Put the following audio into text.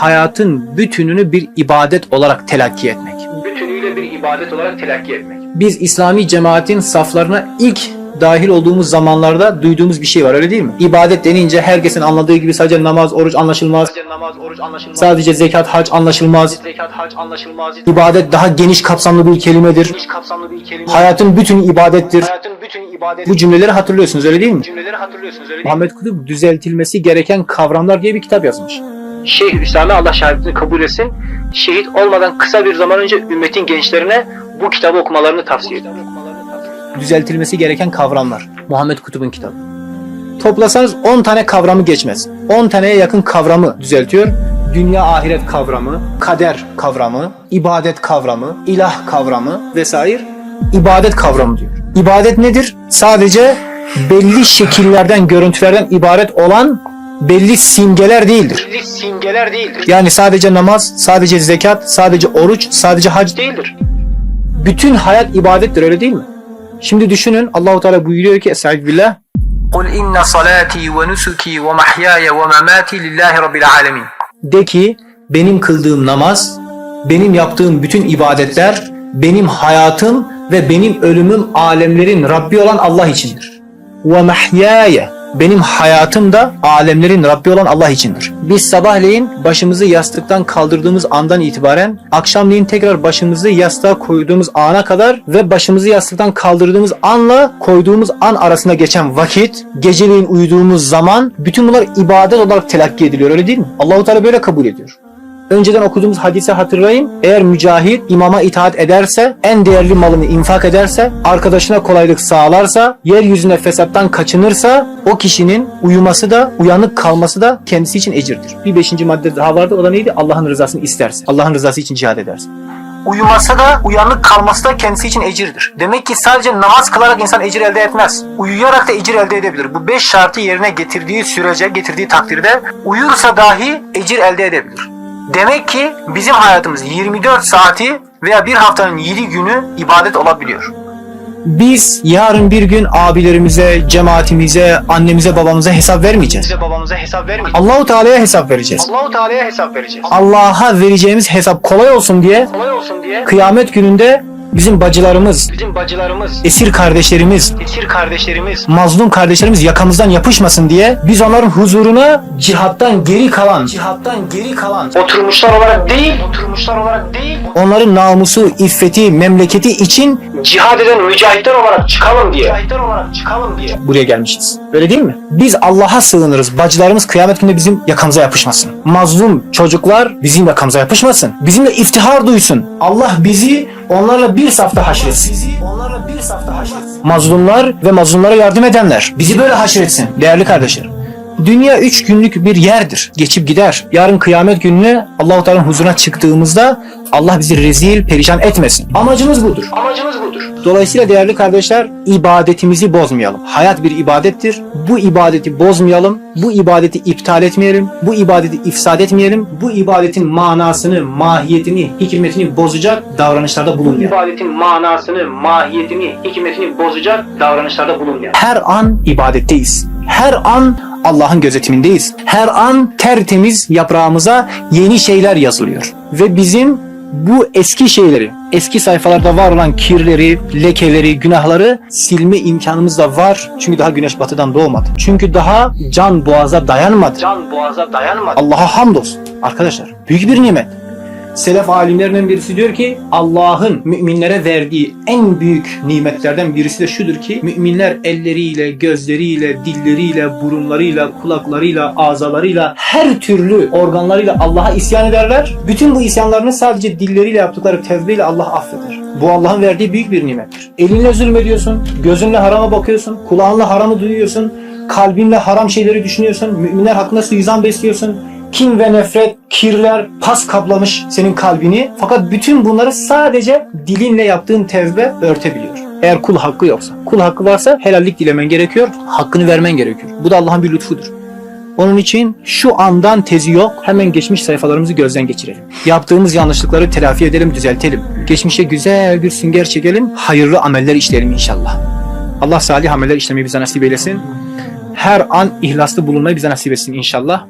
hayatın bütününü bir ibadet olarak telakki etmek. bütünüyle bir ibadet olarak telakki etmek. Biz İslami cemaatin saflarına ilk dahil olduğumuz zamanlarda duyduğumuz bir şey var öyle değil mi? İbadet denince herkesin anladığı gibi sadece namaz, oruç anlaşılmaz. Sadece namaz, oruç anlaşılmaz. Sadece zekat, hac anlaşılmaz. zekat, hac anlaşılmaz. İbadet daha geniş kapsamlı bir kelimedir. Geniş kapsamlı bir kelime. Hayatın bütünü ibadettir. Hayatın bütün ibadet Bu cümleleri hatırlıyorsunuz öyle değil mi? cümleleri hatırlıyorsunuz öyle değil mi? Muhammed Kutup düzeltilmesi gereken kavramlar diye bir kitap yazmış. Şeyh Hüsame Allah şahitliğini kabul etsin. Şehit olmadan kısa bir zaman önce ümmetin gençlerine bu kitabı okumalarını tavsiye ediyor. Düzeltilmesi gereken kavramlar. Muhammed Kutup'un kitabı. Toplasanız 10 tane kavramı geçmez. 10 taneye yakın kavramı düzeltiyor. Dünya ahiret kavramı, kader kavramı, ibadet kavramı, ilah kavramı vesaire ibadet kavramı diyor. İbadet nedir? Sadece belli şekillerden, görüntülerden ibaret olan belli simgeler değildir. Belli simgeler değildir. Yani sadece namaz, sadece zekat, sadece oruç, sadece hac Değildir. bütün hayat ibadettir öyle değil mi? Şimdi düşünün Allahu Teala buyuruyor ki Estaizu billah Kul inne salati ve nusuki ve mahyaya ve mamati lillahi rabbil alemin. de ki benim kıldığım namaz, benim yaptığım bütün ibadetler, benim hayatım ve benim ölümüm alemlerin Rabbi olan Allah içindir. Ve mahyaya benim hayatım da alemlerin Rabbi olan Allah içindir. Biz sabahleyin başımızı yastıktan kaldırdığımız andan itibaren akşamleyin tekrar başımızı yastığa koyduğumuz ana kadar ve başımızı yastıktan kaldırdığımız anla koyduğumuz an arasında geçen vakit, geceleyin uyuduğumuz zaman bütün bunlar ibadet olarak telakki ediliyor öyle değil mi? Allahu Teala böyle kabul ediyor. Önceden okuduğumuz hadise hatırlayın. Eğer mücahit imama itaat ederse, en değerli malını infak ederse, arkadaşına kolaylık sağlarsa, yeryüzüne fesattan kaçınırsa o kişinin uyuması da, uyanık kalması da kendisi için ecirdir. Bir beşinci madde daha vardı. O da neydi? Allah'ın rızasını isterse. Allah'ın rızası için cihad ederse. Uyuması da, uyanık kalması da kendisi için ecirdir. Demek ki sadece namaz kılarak insan ecir elde etmez. Uyuyarak da ecir elde edebilir. Bu beş şartı yerine getirdiği sürece, getirdiği takdirde uyursa dahi ecir elde edebilir. Demek ki bizim hayatımız 24 saati veya bir haftanın 7 günü ibadet olabiliyor. Biz yarın bir gün abilerimize, cemaatimize, annemize, babamıza hesap vermeyeceğiz. Bize babamıza hesap vermeyeceğiz. Allahu Teala'ya hesap vereceğiz. Allahu Teala'ya hesap vereceğiz. Allah'a vereceğimiz hesap kolay olsun diye Kolay olsun diye kıyamet gününde bizim bacılarımız, bizim bacılarımız, esir kardeşlerimiz, esir kardeşlerimiz, mazlum kardeşlerimiz yakamızdan yapışmasın diye biz onların huzuruna cihattan geri kalan, cihattan geri kalan, oturmuşlar olarak değil, oturmuşlar olarak değil, onların namusu, iffeti, memleketi için cihad eden mücahitler olarak çıkalım diye. Mücahitler olarak çıkalım diye. buraya gelmişiz. Öyle değil mi? Biz Allah'a sığınırız. Bacılarımız kıyamet günde bizim yakamıza yapışmasın. Mazlum çocuklar bizim yakamıza yapışmasın. Bizimle iftihar duysun. Allah bizi onlarla bir safta haşretsin. Bizi onlarla bir safta haşretsin. Mazlumlar ve mazlumlara yardım edenler bizi böyle haşretsin değerli kardeşlerim. Dünya üç günlük bir yerdir. Geçip gider. Yarın kıyamet gününe Allah-u Teala'nın huzuruna çıktığımızda Allah bizi rezil, perişan etmesin. Amacımız budur. Amacımız budur. Dolayısıyla değerli kardeşler ibadetimizi bozmayalım. Hayat bir ibadettir. Bu ibadeti bozmayalım. Bu ibadeti iptal etmeyelim. Bu ibadeti ifsad etmeyelim. Bu ibadetin manasını, mahiyetini, hikmetini bozacak davranışlarda bulunmayalım. İbadetin manasını, mahiyetini, hikmetini bozacak davranışlarda bulunmayalım. Her an ibadetteyiz. Her an Allah'ın gözetimindeyiz. Her an tertemiz yaprağımıza yeni şeyler yazılıyor. Ve bizim bu eski şeyleri, eski sayfalarda var olan kirleri, lekeleri, günahları silme imkanımız da var. Çünkü daha güneş batıdan doğmadı. Çünkü daha can boğaza dayanmadı. Can boğaza dayanmadı. Allah'a hamdolsun. Arkadaşlar büyük bir nimet. Selef alimlerinden birisi diyor ki Allah'ın müminlere verdiği en büyük nimetlerden birisi de şudur ki müminler elleriyle, gözleriyle, dilleriyle, burunlarıyla, kulaklarıyla, azalarıyla her türlü organlarıyla Allah'a isyan ederler. Bütün bu isyanlarını sadece dilleriyle yaptıkları tevbeyle Allah affeder. Bu Allah'ın verdiği büyük bir nimettir. Elinle zulmediyorsun, gözünle harama bakıyorsun, kulağınla haramı duyuyorsun, kalbinle haram şeyleri düşünüyorsun, müminler hakkında suizan besliyorsun, kin ve nefret, kirler pas kaplamış senin kalbini. Fakat bütün bunları sadece dilinle yaptığın tevbe örtebiliyor. Eğer kul hakkı yoksa. Kul hakkı varsa helallik dilemen gerekiyor. Hakkını vermen gerekiyor. Bu da Allah'ın bir lütfudur. Onun için şu andan tezi yok. Hemen geçmiş sayfalarımızı gözden geçirelim. Yaptığımız yanlışlıkları telafi edelim, düzeltelim. Geçmişe güzel bir sünger çekelim. Hayırlı ameller işleyelim inşallah. Allah salih ameller işlemeyi bize nasip eylesin. Her an ihlaslı bulunmayı bize nasip etsin inşallah.